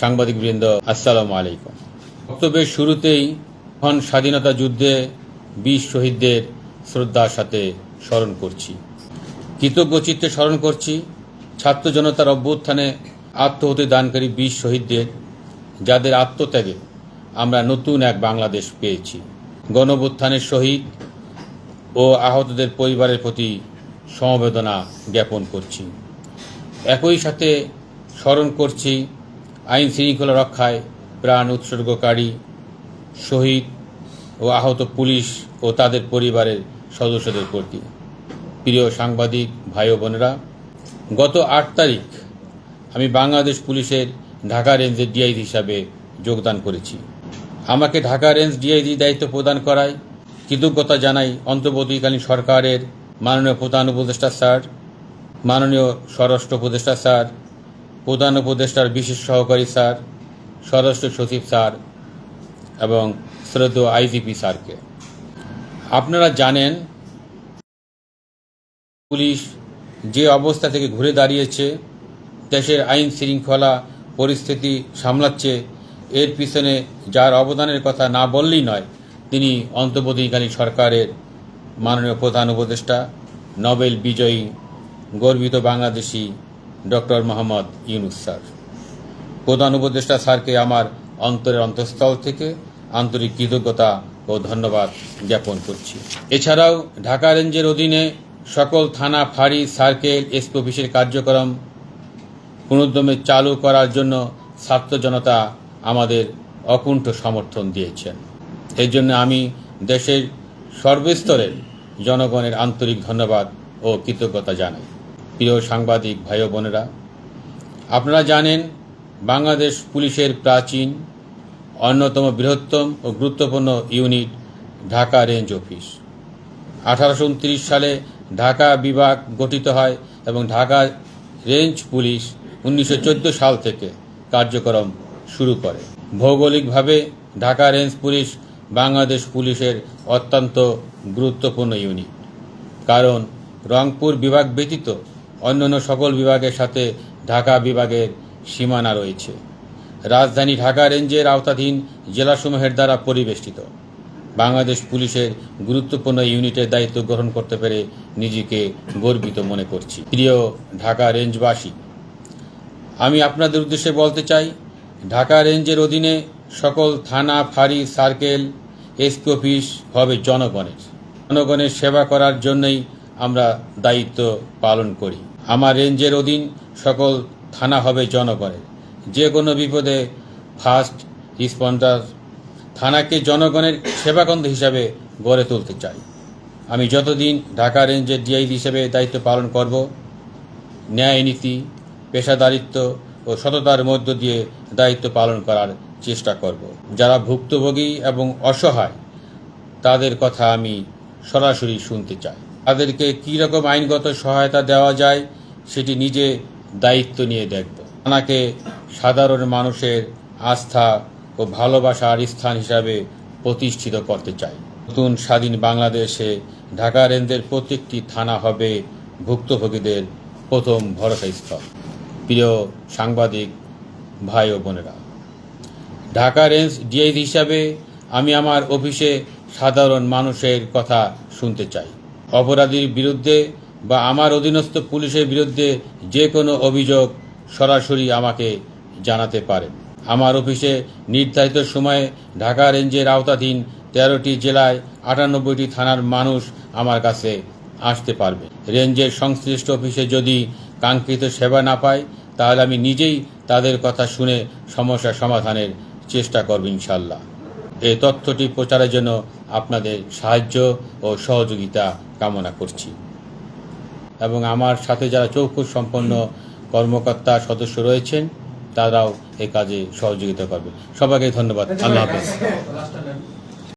সাংবাদিকবৃন্দ, আসসালামু আলাইকুম। বক্তব্যের শুরুতেই মহান স্বাধীনতা যুদ্ধে বীর শহীদদের শ্রদ্ধার সাথে স্মরণ করছি। কৃতজ্ঞ চিত্তে স্মরণ করছি, ছাত্র জনতার অভ্যুত্থানে আত্মহতি দানকারী বীর শহীদদের, যাদের আত্মত্যাগে আমরা নতুন এক বাংলাদেশ পেয়েছি। গণভ্যুত্থানের শহীদ ও আহতদের পরিবারের প্রতি সমবেদনা জ্ঞাপন করছি। একই সাথে স্মরণ করছি আইন শৃঙ্খলা রক্ষায় প্রাণ উৎসর্গকারী, শহীদ ও আহত পুলিশ ও তাদের পরিবারের সদস্যদের প্রতি। প্রিয় সাংবাদিক, ভাই বোনেরা, গত আট তারিখ আমি বাংলাদেশ পুলিশের ঢাকা রেঞ্জের ডিআইজি হিসাবে যোগদান করেছি। আমাকে ঢাকা রেঞ্জ ডিআইজি দায়িত্ব প্রদান করায় কৃতজ্ঞতা জানাই অন্তর্বর্তীকালীন সরকারের মাননীয় প্রধান উপদেষ্টা স্যার, মাননীয় স্বরাষ্ট্র উপদেষ্টা স্যার প্রধান উপদেষ্টার বিশেষ সহকারী স্যার, স্বরাষ্ট্র সচিব স্যার এবং শ্রদ্ধেয় আইজিপি স্যারকে। আপনারা জানেন, পুলিশ যে অবস্থা থেকে ঘুরে দাঁড়িয়েছে, দেশের আইন শৃঙ্খলা পরিস্থিতি সামলাচ্ছে, এর পিছনে যার অবদানের কথা না বললেই নয়, তিনি অন্তর্বর্তীকালীন সরকারের মাননীয় প্রধান উপদেষ্টা, নোবেল বিজয়ী, গর্বিত বাংলাদেশি ডক্টর মোহাম্মদ ইউনুস স্যার। প্রধান উপদেষ্টা স্যারকে আমার অন্তরের অন্তঃস্থল থেকে আন্তরিক কৃতজ্ঞতা ও ধন্যবাদ জ্ঞাপন করছি। এছাড়াও ঢাকা রেঞ্জের অধীনে সকল থানা ফাঁড়ি, সার্কেল, এসপি অফিসের কার্যক্রম পুনর্দমে চালু করার জন্য ছাত্র জনতা আমাদের অকুণ্ঠ সমর্থন দিয়েছেন। এর জন্য আমি দেশের সর্বস্তরের জনগণের আন্তরিক ধন্যবাদ ও কৃতজ্ঞতা জানাই। প্রিয় সাংবাদিক ভাই বোনেরা, আপনারা জানেন বাংলাদেশ পুলিশের প্রাচীন অন্যতম বৃহত্তম ও গুরুত্বপূর্ণ ইউনিট ঢাকা রেঞ্জ অফিস। আঠারোশো উনত্রিশ সালে ঢাকা বিভাগ গঠিত হয় এবং ঢাকা রেঞ্জ পুলিশ উনিশশো চোদ্দ সাল থেকে কার্যক্রম শুরু করে। ভৌগোলিকভাবে ঢাকা রেঞ্জ পুলিশ বাংলাদেশ পুলিশের অত্যন্ত গুরুত্বপূর্ণ ইউনিট। কারণ রংপুর বিভাগ ব্যতীত অন্যান্য সকল বিভাগের সাথে ঢাকা বিভাগের সীমানা রয়েছে। রাজধানী ঢাকা রেঞ্জের আওতাধীন জেলাসমূহের দ্বারা পরিবেষ্টিত। বাংলাদেশ পুলিশের গুরুত্বপূর্ণ ইউনিটের দায়িত্ব গ্রহণ করতে পেরে নিজেকে গর্বিত মনে করছি। প্রিয় ঢাকা রেঞ্জবাসী, আমি আপনাদের উদ্দেশ্যে বলতে চাই, ঢাকা রেঞ্জের অধীনে সকল থানা, ফাঁড়ি, সার্কেল, এসপি অফিস হবে জনগণের। জনগণের সেবা করার জন্যই আমরা দায়িত্ব পালন করি। আমার রেঞ্জের অধীন সকল থানা হবে জনগণের। যে কোনো বিপদে ফার্স্ট রিসপন্ডার থানাকে জনগণের সেবাকেন্দ্র হিসাবে গড়ে তুলতে চাই। আমি যতদিন ঢাকা রেঞ্জের ডিআইজি হিসেবে দায়িত্ব পালন করব, ন্যায় নীতি, পেশাদারিত্ব ও সততার মধ্য দিয়ে দায়িত্ব পালন করার চেষ্টা করব। যারা ভুক্তভোগী এবং অসহায়, তাদের কথা আমি সরাসরি শুনতে চাই। তাদেরকে কীরকম আইনগত সহায়তা দেওয়া যায় সেটি নিজে দায়িত্ব নিয়ে দেখব। থানাকে সাধারণ মানুষের আস্থা ও ভালোবাসার স্থান হিসাবে প্রতিষ্ঠিত করতে চাই। নতুন স্বাধীন বাংলাদেশে ঢাকা রেঞ্জের প্রত্যেকটি থানা হবে ভুক্তভোগীদের প্রথম ভরসা ভরসাস্থল প্রিয় সাংবাদিক, ভাই ও বোনেরা, ঢাকা রেঞ্জ ডিআইজি হিসাবে আমি আমার অফিসে সাধারণ মানুষের কথা শুনতে চাই। অপরাধীর বিরুদ্ধে বা আমার অধীনস্থ পুলিশের বিরুদ্ধে যে কোনো অভিযোগ সরাসরি আমাকে জানাতে পারেন আমার অফিসে নির্ধারিত সময়ে ঢাকা রেঞ্জের আওতাধীন তেরোটি জেলায় আটানব্বইটি থানার মানুষ আমার কাছে আসতে পারবে। রেঞ্জের সংশ্লিষ্ট অফিসে যদি কাঙ্ক্ষিত সেবা না পায়, তাহলে আমি নিজেই তাদের কথা শুনে সমস্যা সমাধানের চেষ্টা করব ইনশাল্লাহ এই তথ্যটি প্রচারের জন্য আপনাদের সাহায্য ও সহযোগিতা কামনা করছি। এবং আমার সাথে যারা চৌকুশ সম্পন্ন কর্মকর্তা সদস্য রয়েছেন, তারাও এ কাজে সহযোগিতা করবে সবাইকে ধন্যবাদ। আল্লাহ হাফেজ।